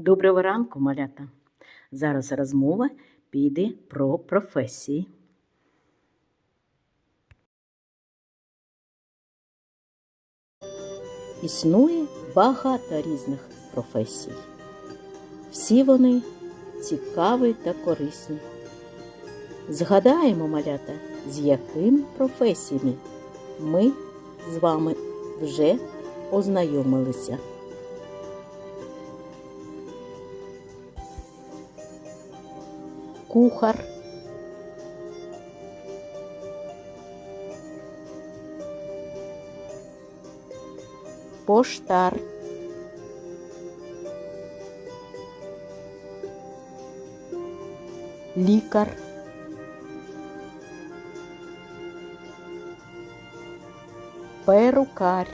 Доброго ранку, малята! Зараз розмова піде про професії. Існує багато різних професій. Всі вони цікаві та корисні. Згадаємо, малята, з якими професіями ми з вами вже ознайомилися. Кухар. Поштар. Лікар. Перукар.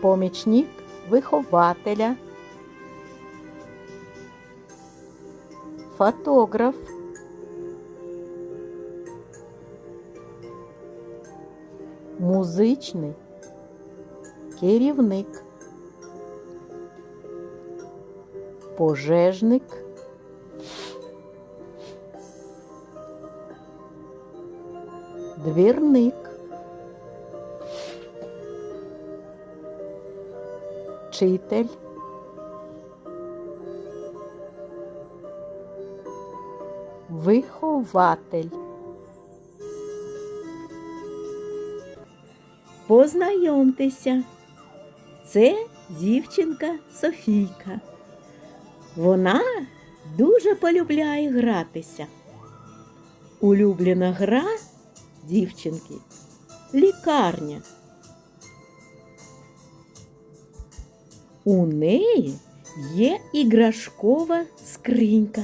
Помічник вихователя. Фотограф. Музичний керівник. Пожежник. Двірник. Вчитель. Вихователь. Познайомтеся. Це дівчинка Софійка. Вона дуже полюбляє гратися. Улюблена гра дівчинки лікарня. У неї є іграшкова скринька.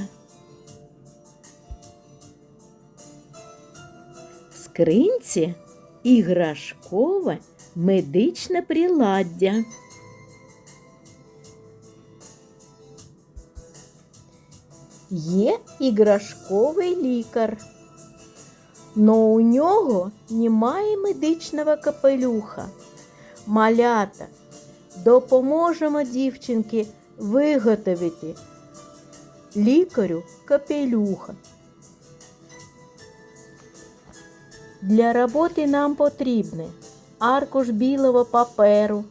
В скринці іграшкове медичне приладдя. Є іграшковий лікар, но у нього немає медичного капелюха. Малята, допоможемо дівчинки виготовити лікарю капелюха. Для роботи нам потрібні аркуш білого паперу,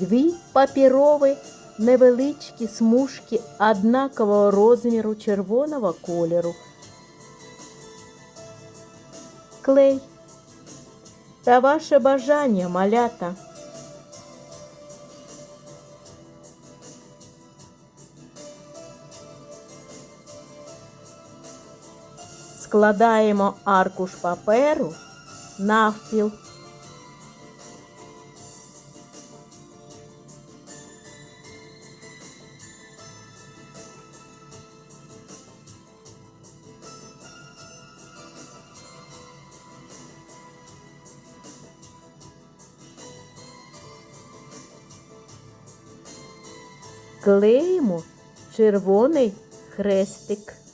дві папірові невеличкі смужки однакового розміру червоного кольору, клей та ваше бажання малята. Складаємо аркуш паперу навпіл. Клеїмо червоний хрестик.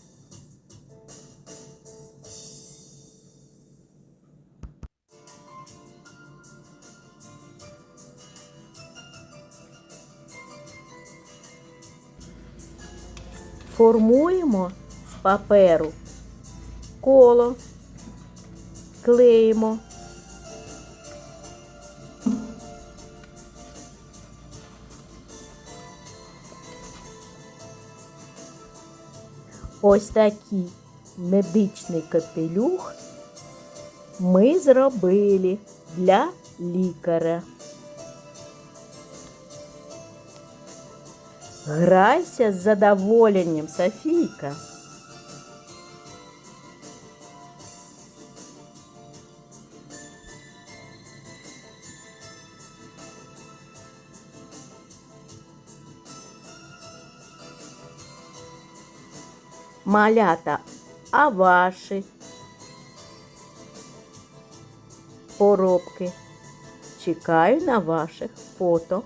Формуємо з паперу коло, клеїмо. Ось такий медичний капелюх ми зробили для лікаря. Грайся з задоволенням, Софійка. Малята, а ваші поробки. Чекаю на ваших фото.